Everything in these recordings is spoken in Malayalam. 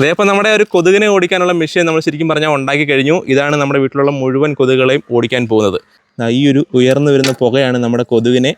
അതേപ്പോൾ നമ്മുടെ ഒരു കൊതുകിനെ ഓടിക്കാനുള്ള മെഷീൻ നമ്മൾ ശരിക്കും പറഞ്ഞാൽ ഉണ്ടാക്കി കഴിഞ്ഞു. ഇതാണ് നമ്മുടെ വീട്ടിലുള്ള മുഴുവൻ കൊതുകുകളെയും ഓടിക്കാൻ പോകുന്നത്. ഈ ഒരു ഉയർന്നു വരുന്ന പുകയാണ് നമ്മുടെ കൊതുകിനെ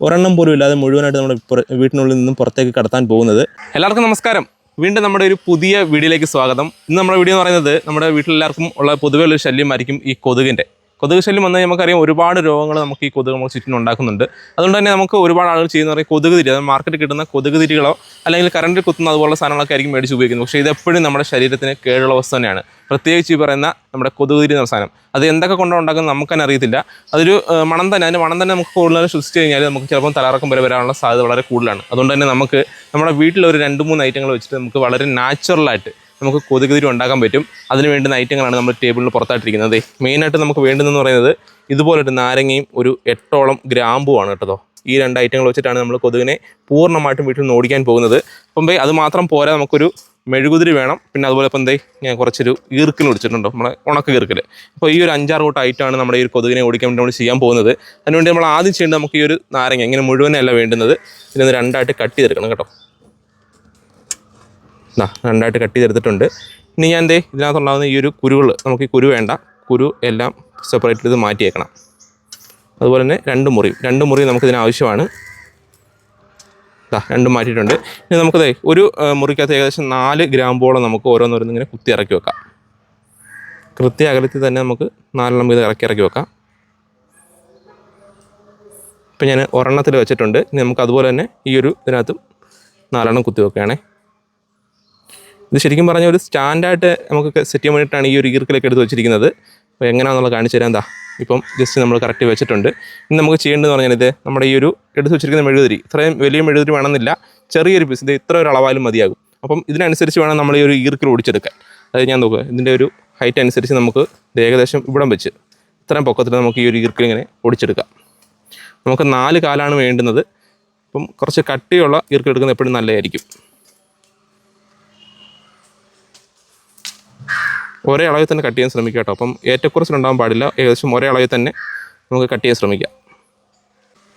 ഒരെണ്ണം പോലും ഇല്ലാതെ മുഴുവനായിട്ട് നമ്മുടെ വീട്ടിനുള്ളിൽ നിന്നും പുറത്തേക്ക് കടത്താൻ പോകുന്നത്. എല്ലാവർക്കും നമസ്കാരം. വീണ്ടും നമ്മുടെ ഒരു പുതിയ വീഡിയോയിലേക്ക് സ്വാഗതം. ഇന്ന് നമ്മുടെ വീഡിയോ എന്ന് പറയുന്നത് നമ്മുടെ വീട്ടിലെല്ലാവർക്കും ഉള്ള പൊതുവെ ഉള്ളൊരു ശല്യമായിരിക്കും ഈ കൊതുകിന്റെ കൊതുക് ശല്യം വന്നാൽ നമുക്കറിയാം ഒരുപാട് രോഗങ്ങൾ നമുക്ക് ഈ കൊതുക് നമുക്ക് ചുറ്റിനും ഉണ്ടാക്കുന്നുണ്ട്. അതുകൊണ്ട് തന്നെ നമുക്ക് ഒരുപാട് ആളുകൾ ചെയ്യുന്ന പറയും കൊതുക് തിരി അതായത് മാർക്കറ്റിൽ കിട്ടുന്ന കൊതുക് തിരികളോ അല്ലെങ്കിൽ കറണ്ടിൽ കുത്തുന്ന അതുപോലുള്ള സാധനങ്ങളൊക്കെ ആയിരിക്കും മേടിച്ച് ഉപയോഗിക്കുന്നത്. പക്ഷേ ഇതെപ്പോഴും നമ്മുടെ ശരീരത്തിന് കേടുള്ള വസ്തു തന്നെയാണ്. പ്രത്യേകിച്ച് ഈ പറയുന്ന നമ്മുടെ കൊതുക് തിരി എന്ന സാധനം. അത് എന്തൊക്കെ കൊണ്ടാണ് ഉണ്ടാക്കുന്നത് നമുക്ക് തന്നെ അറിയത്തില്ല. അതൊരു മണം തന്നെ അതിന്റെ മണം തന്നെ നമുക്ക് കൂടുതൽ ശ്വസിച്ച് കഴിഞ്ഞാൽ നമുക്ക് ചിലപ്പോൾ തലറക്കം വരെ വരാനുള്ള സാധ്യത വളരെ കൂടുതലാണ്. അതുകൊണ്ട് തന്നെ നമുക്ക് നമ്മുടെ വീട്ടിൽ ഒരു രണ്ട് മൂന്ന് ഐറ്റങ്ങൾ വെച്ചിട്ട് നമുക്ക് വളരെ നാച്ചുറലായിട്ട് നമുക്ക് കൊതുക് തിരി ഉണ്ടാക്കാൻ പറ്റും. അതിന് വേണ്ടുന്ന ഐറ്റങ്ങളാണ് നമ്മൾ ടേബിളിൽ പുറത്തായിട്ടിരിക്കുന്നത്. മെയിനായിട്ട് നമുക്ക് വേണ്ടതെന്ന് പറയുന്നത് ഇതുപോലൊരു നാരങ്ങയും ഒരു എട്ടോളം ഗ്രാമ്പുമാണ് കേട്ടോ. ഈ രണ്ട് ഐറ്റങ്ങൾ വെച്ചിട്ടാണ് നമ്മൾ കൊതുകിനെ പൂർണമായിട്ടും വീട്ടിൽ നിന്ന് ഓടിക്കാൻ പോകുന്നത്. അപ്പം അത് മാത്രം പോരാ നമുക്കൊരു മെഴുകുതിരി വേണം. പിന്നെ അതുപോലെ ഇപ്പം എന്തേ ഞാൻ കുറച്ചൊരു ഈർക്കിൽ വിളിച്ചിട്ടുണ്ടോ നമ്മളെ ഉണക്ക ഈർക്കിൽ. അപ്പോൾ ഈ ഒരു അഞ്ചാറ് കൂട്ടം ഐറ്റമാണ് നമ്മുടെ ഈ കൊതുകിനെ ഓടിക്കാൻ വേണ്ടി നമ്മൾ ചെയ്യാൻ പോകുന്നത്. അതിനുവേണ്ടി നമ്മൾ ആദ്യം ചെയ്യേണ്ടത് നമുക്ക് ഈ ഒരു നാരങ്ങ ഇങ്ങനെ മുഴുവനല്ല വേണ്ടുന്നത്. ഇതിനൊന്ന് രണ്ടായിട്ട് കട്ട് ചെയ്തെടുക്കണം കേട്ടോ. ദാ രണ്ടായിട്ട് കട്ട് ചെയ്തെടുത്തിട്ടുണ്ട്. ഇനി ഞാൻ എന്തേ ഇതിനകത്തുണ്ടാകുന്ന ഈ ഒരു കുരുകൾ നമുക്ക് ഈ കുരു വേണ്ട. കുരു എല്ലാം സെപ്പറേറ്റ് ഇത് മാറ്റിയേക്കണം. അതുപോലെ തന്നെ രണ്ട് മുറി. രണ്ട് മുറി നമുക്കിതിന് ആവശ്യമാണ്. ദാ രണ്ടും മാറ്റിയിട്ടുണ്ട്. ഇനി നമുക്കതേ ഒരു മുറിക്കകത്ത് ഏകദേശം നാല് ഗ്രാമ്പോളം നമുക്ക് ഓരോന്നോരോന്ന് ഇങ്ങനെ കുത്തി ഇറക്കി വെക്കാം. കൃത്യ അകലത്തിൽ തന്നെ നമുക്ക് നാലെണ്ണം വീതം ഇറക്കി ഇറക്കി വെക്കാം. ഇപ്പം ഞാൻ ഒരെണ്ണത്തിൽ വെച്ചിട്ടുണ്ട്. ഇനി നമുക്ക് അതുപോലെ തന്നെ ഈ ഒരു ഇതിനകത്തും നാലെണ്ണം കുത്തി വെക്കുകയാണേ. ഇത് ശരിക്കും പറഞ്ഞ ഒരു സ്റ്റാൻഡായിട്ട് നമുക്ക് സെറ്റ് ചെയ്യാൻ വേണ്ടിയിട്ടാണ് ഈ ഒരു ഈർക്കിലൊക്കെ എടുത്ത് വെച്ചിരിക്കുന്നത്. അപ്പോൾ എങ്ങനെയാണെന്നുള്ളത് കാണിച്ചു തരാം എന്താ ഇപ്പം ജസ്റ്റ് നമ്മൾ കറക്റ്റ് വെച്ചിട്ടുണ്ട്. ഇനി നമുക്ക് ചെയ്യേണ്ടതെന്ന് പറഞ്ഞാൽ ഇത് നമ്മുടെ ഈ ഒരു എടുത്ത് വെച്ചിരിക്കുന്ന മെഴുകുതിരി. ഇത്രയും വലിയ മെഴുകുതിരി വേണമെന്നില്ല. ചെറിയൊരു പീസ് ഇത് ഇത്ര ഒരു അളവാലും മതിയാകും. അപ്പം ഇതിനനുസരിച്ച് വേണം നമ്മൾ ഈ ഒരു ഈർക്കിൽ ഓടിച്ചെടുക്കാൻ. അതായത് ഞാൻ നോക്കുക. ഇതിന്റെ ഒരു ഹൈറ്റ് അനുസരിച്ച് നമുക്ക് ഏകദേശം ഇവിടം വെച്ച് ഇത്രയും പൊക്കത്തിൽ നമുക്ക് ഈ ഒരു ഈർക്കിൽ ഇങ്ങനെ ഓടിച്ചെടുക്കാം. നമുക്ക് നാല് കാലാണ് വേണ്ടുന്നത്. അപ്പം കുറച്ച് കട്ടിയുള്ള ഈർക്കിൽ എടുക്കുന്നത് എപ്പോഴും നല്ലതായിരിക്കും. ഒരേ അളവിൽ തന്നെ കട്ട് ചെയ്യാൻ ശ്രമിക്കുക കേട്ടോ. അപ്പം ഏറ്റക്കുറച്ചിലുണ്ടാകാൻ പാടില്ല. ഏകദേശം ഒരേ അളവിൽ തന്നെ നമുക്ക് കട്ട് ചെയ്യാൻ ശ്രമിക്കാം.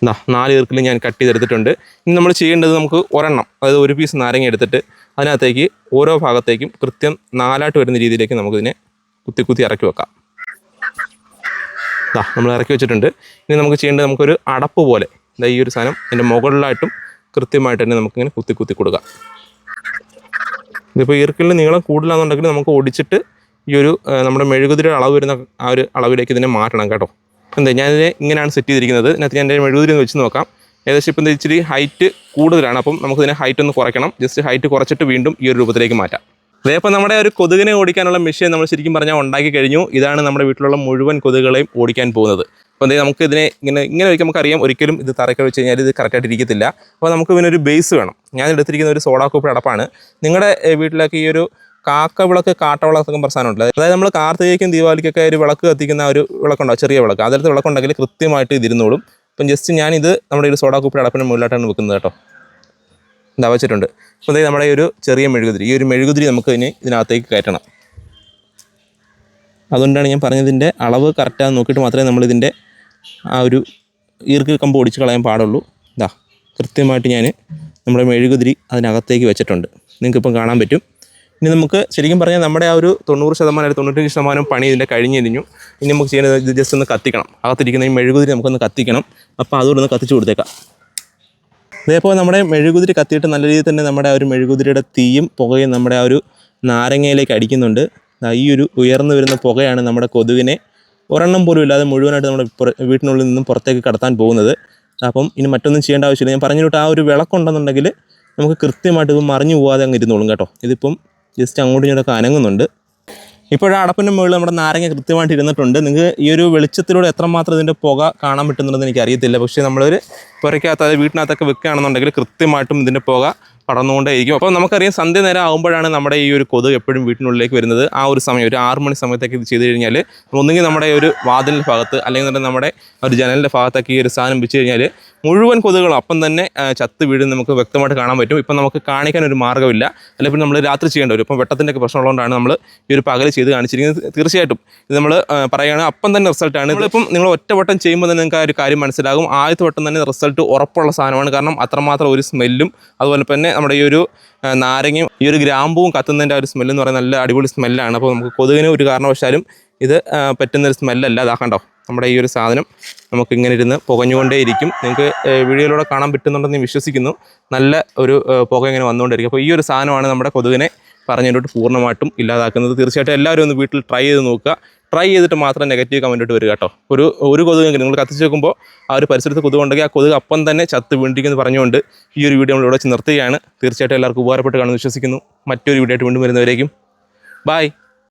എന്നാ നാല് ഈർക്കിൽ ഞാൻ കട്ട് ചെയ്തെടുത്തിട്ടുണ്ട്. ഇനി നമ്മൾ ചെയ്യേണ്ടത് നമുക്ക് ഒരെണ്ണം അതായത് ഒരു പീസ് നാരങ്ങ എടുത്തിട്ട് അതിനകത്തേക്ക് ഓരോ ഭാഗത്തേക്കും കൃത്യം നാലായിട്ട് വരുന്ന രീതിയിലേക്ക് നമുക്കിതിനെ കുത്തി കുത്തി ഇറക്കി വെക്കാം. ദാ നമ്മൾ ഇറക്കി വെച്ചിട്ടുണ്ട്. ഇനി നമുക്ക് ചെയ്യേണ്ടത് നമുക്കൊരു അടപ്പ് പോലെ ദാ ഈ ഒരു സാധനം അതിന്റെ മുകളിലായിട്ടും കൃത്യമായിട്ട് തന്നെ നമുക്കിങ്ങനെ കുത്തി കുത്തി കൊടുക്കാം. ഇതിപ്പോൾ ഈർക്കിലിന് നീളം കൂടുതലാണെന്നുണ്ടെങ്കിൽ നമുക്ക് ഒടിച്ചിട്ട് ഈ ഒരു നമ്മുടെ മെഴുകുതിരിയുടെ അളവ് വരുന്ന ആ ഒരു അളവിലേക്ക് ഇതിനെ മാറ്റണം കേട്ടോ. എന്താ ഞാനിതിനെ ഇങ്ങനെയാണ് സെറ്റ് ചെയ്തിരിക്കുന്നത്. ഇതിനകത്ത് ഞാൻ എന്റെ മെഴുകുതിരി ഒന്ന് വെച്ച് നോക്കാം. ഏകദേശം ഇപ്പം ഇച്ചിരി ഹൈറ്റ് കൂടുതലാണ്. അപ്പം നമുക്കിതിനെ ഹൈറ്റ് ഒന്ന് കുറയ്ക്കണം. ജസ്റ്റ് ഹൈറ്റ് കുറച്ചിട്ട് വീണ്ടും ഈ ഒരു രൂപത്തിലേക്ക് മാറ്റാം. അതേപ്പോൾ നമ്മുടെ ഒരു കൊതുകിനെ ഓടിക്കാനുള്ള മെഷീൻ നമ്മൾ ശരിക്കും പറഞ്ഞാൽ ഉണ്ടാക്കി കഴിഞ്ഞു. ഇതാണ് നമ്മുടെ വീട്ടിലുള്ള മുഴുവൻ കൊതുകുകളെയും ഓടിക്കാൻ പോകുന്നത്. അപ്പോൾ എന്തെങ്കിലും നമുക്ക് ഇതിനെ ഇങ്ങനെ ഇങ്ങനെ വയ്ക്കാൻ നമുക്കറിയാം. ഒരിക്കലും ഇത് തറയ്ക്ക് വെച്ച് കഴിഞ്ഞാൽ ഇത് കറക്റ്റായിട്ട് ഇരിക്കത്തില്ല. അപ്പോൾ നമുക്ക് ഇതിനൊരു ബേസ് വേണം. ഞാൻ എടുത്തിരിക്കുന്ന ഒരു സോഡാ കോപ്പി അടപ്പാണ്. നിങ്ങളുടെ വീട്ടിലൊക്കെ ഈ ഒരു കാക്ക വിളക്ക് കാട്ടവിളക്കൊക്കെ പ്രധാനമുണ്ട് അതായത് നമ്മൾ കാർത്തികയ്ക്കും ദീപാവലിക്കൊക്കെ ഒരു വിളക്ക് കത്തിക്കുന്ന ഒരു വിളക്കുണ്ടാവും ചെറിയ വിളക്ക്. അതിലത്തെ വിളക്കുണ്ടെങ്കിൽ കൃത്യമായിട്ട് ഇതിരുന്നോളും. അപ്പം ജസ്റ്റ് ഞാനിത് നമ്മുടെ ഒരു സോഡാ കുപ്പിയുടെ അടപ്പിന് മുകളിലായിട്ടാണ് വെക്കുന്നത് കേട്ടോ. എന്താ വെച്ചിട്ടുണ്ട്. അപ്പോൾ നമ്മുടെ ഒരു ചെറിയ മെഴുകുതിരി. ഈ ഒരു മെഴുകുതിരി നമുക്ക് ഇനി ഇതിനകത്തേക്ക് കയറ്റണം. അതുകൊണ്ടാണ് ഞാൻ പറഞ്ഞതിന്റെ അളവ് കറക്റ്റാന്ന് നോക്കിയിട്ട് മാത്രമേ നമ്മളിതിന്റെ ആ ഒരു ഈർക്ക് കമ്പ് ഒടിച്ച് കളയാൻ പാടുള്ളൂ. ഇതാ കൃത്യമായിട്ട് ഞാൻ നമ്മുടെ മെഴുകുതിരി അതിനകത്തേക്ക് വെച്ചിട്ടുണ്ട്. നിങ്ങൾക്കിപ്പം കാണാൻ പറ്റും. ഇനി നമുക്ക് ശരിക്കും പറഞ്ഞാൽ നമ്മുടെ ആ ഒരു തൊണ്ണൂറ് ശതമാനം അല്ലെങ്കിൽ തൊണ്ണൂറ്റഞ്ച് ശതമാനം പണി ഇതിന്റെ കഴിഞ്ഞ് ഇനി നമുക്ക് ചെയ്യുന്നത് ഇത് ജസ്റ്റ് ഒന്ന് കത്തിക്കണം. അകത്തിരിക്കുന്ന ഈ മെഴുകുതിരി നമുക്കൊന്ന് കത്തിക്കണം. അപ്പോൾ അതുകൊണ്ട് ഒന്ന് കത്തിച്ച് കൊടുത്തേക്കാം. അതേപോലെ നമ്മുടെ മെഴുകുതിരി കത്തിയിട്ട് നല്ല രീതിയിൽ തന്നെ നമ്മുടെ ആ ഒരു മെഴുകുതിരിയുടെ തീയും പുകയും നമ്മുടെ ആ ഒരു നാരങ്ങയിലേക്ക് അടിക്കുന്നുണ്ട്. ഈ ഒരു ഉയർന്നു വരുന്ന പുകയാണ് നമ്മുടെ കൊതുകിനെ ഒരെണ്ണം പോലും ഇല്ലാതെ മുഴുവനായിട്ട് നമ്മുടെ വീട്ടിനുള്ളിൽ നിന്നും പുറത്തേക്ക് കടത്താൻ പോകുന്നത്. അപ്പം ഇനി മറ്റൊന്നും ചെയ്യേണ്ട ആവശ്യമില്ല. ഞാൻ പറഞ്ഞിട്ട് ആ ഒരു വിളക്കുണ്ടെന്നുണ്ടെങ്കിൽ നമുക്ക് കൃത്യമായിട്ട് ഇത് മറിഞ്ഞു പോകാതെ അങ്ങ് ഇരുന്നോളും കേട്ടോ. ഇതിപ്പം ജസ്റ്റ് അങ്ങോട്ടും ഇങ്ങോട്ടൊക്കെ അനങ്ങുന്നുണ്ട്. ഇപ്പോഴും അടപ്പിന്റെ മുകളിൽ നമ്മുടെ നാരങ്ങ കൃത്യമായിട്ട് ഇരുന്നിട്ടുണ്ട്. നിങ്ങൾക്ക് ഈ ഒരു വെളിച്ചത്തിലൂടെ എത്രമാത്രം ഇതിന്റെ പുക കാണാൻ പറ്റുന്നുണ്ടെന്ന് എനിക്ക് അറിയത്തില്ല പക്ഷേ നമ്മളൊരു പുരയ്ക്കകത്ത് അതായത് വീട്ടിനകത്തൊക്കെ വെക്കുകയാണെന്നുണ്ടെങ്കിൽ കൃത്യമായിട്ടും ഇതിന്റെ പുക പടർന്നുകൊണ്ടേയിരിക്കും. അപ്പോൾ നമുക്കറിയാം സന്ധ്യ നേരം ആകുമ്പോഴാണ് നമ്മുടെ ഈ ഒരു കൊതുക് എപ്പോഴും വീട്ടിനുള്ളിലേക്ക് വരുന്നത്. ആ ഒരു സമയം ഒരു ആറ് മണി സമയത്തൊക്കെ ഇത് ചെയ്ത് കഴിഞ്ഞാൽ ഒന്നുകിൽ നമ്മുടെ ഒരു വാതിലിന്റെ ഭാഗത്ത് അല്ലെങ്കിൽ തന്നെ നമ്മുടെ ഒരു ജനലിന്റെ ഭാഗത്തൊക്കെ ഈ ഒരു സാധനം വെച്ച് കഴിഞ്ഞാൽ മുഴുവൻ കൊതുകുകളും അപ്പം തന്നെ ചത്ത് വീഴും നമുക്ക് വ്യക്തമായിട്ട് കാണാൻ പറ്റും. ഇപ്പം നമുക്ക് കാണിക്കാൻ ഒരു മാർഗമില്ല. അല്ലെങ്കിൽ പിന്നെ നമ്മൾ രാത്രി ചെയ്യേണ്ടി വരും. ഇപ്പം വെട്ടത്തിന്റെ പ്രശ്നമുള്ളതുകൊണ്ടാണ് നമ്മൾ ഈ ഒരു പകൽ ചെയ്ത് കാണിച്ചിരിക്കുന്നത്. തീർച്ചയായിട്ടും ഇത് നമ്മൾ പറയുകയാണ് അപ്പം തന്നെ റിസൾട്ടാണ് ഇപ്പം നിങ്ങൾ ഒറ്റ വട്ടം ചെയ്യുമ്പോൾ തന്നെ നിങ്ങൾക്ക് ആ ഒരു കാര്യം മനസ്സിലാകും. ആദ്യത്തെ വട്ടം തന്നെ റിസൾട്ട് ഉറപ്പുള്ള സാധനമാണ്. കാരണം അത്രമാത്രം ഒരു സ്മെല്ലും അതുപോലെ തന്നെ നമ്മുടെ ഈ ഒരു നാരങ്ങയും ഈ ഒരു ഗ്രാമ്പൂവും കത്തുന്നതിന്റെ ഒരു സ്മെല്ലെന്ന് പറയുന്നത് നല്ല അടിപൊളി സ്മെല്ലാണ് അപ്പോൾ നമുക്ക് കൊതുകിന് ഒരു കാരണവശാലും ഇത് പറ്റുന്നൊരു സ്മെല്ലല്ല അതാക്കണ്ടോ നമ്മുടെ ഈ ഒരു സാധനം നമുക്ക് ഇങ്ങനെ ഇരുന്ന് പുകഞ്ഞുകൊണ്ടേയിരിക്കും. നിങ്ങൾക്ക് വീഡിയോയിലൂടെ കാണാൻ പറ്റുന്നുണ്ടെന്ന് വിശ്വസിക്കുന്നു. നല്ല ഒരു പുക ഇങ്ങനെ വന്നുകൊണ്ടിരിക്കും. അപ്പോൾ ഈ ഒരു സാധനമാണ് നമ്മുടെ കൊതുകിനെ പറഞ്ഞതിലോട്ട് പൂർണമായിട്ടും ഇല്ലാതാക്കുന്നത്. തീർച്ചയായിട്ടും എല്ലാവരും ഒന്ന് വീട്ടിൽ ട്രൈ ചെയ്ത് നോക്കുക. ട്രൈ ചെയ്തിട്ട് മാത്രം നെഗറ്റീവ് കമന്റ് ഇട്ട് വരിക കേട്ടോ. ഒരു ഒരു കൊതുകെങ്കിലും നിങ്ങൾ കത്തിച്ച് വെക്കുമ്പോൾ ആ ഒരു പരിസരത്ത് കൊതുക് ഉണ്ടെങ്കിൽ ആ കൊതുക് അപ്പം തന്നെ ചത്ത് വീണ്ടിരിക്കുന്നു പറഞ്ഞുകൊണ്ട് ഈ ഒരു വീഡിയോ നമ്മൾ ഇവിടെ വെച്ച് നിർത്തുകയാണ്. തീർച്ചയായിട്ടും എല്ലാവർക്കും ഉപകാരപ്പെട്ട് കാണുമെന്ന് വിശ്വസിക്കുന്നു. മറ്റൊരു വീഡിയോ ആയിട്ട് വീണ്ടും വരുന്നവരേക്കും. ബായ്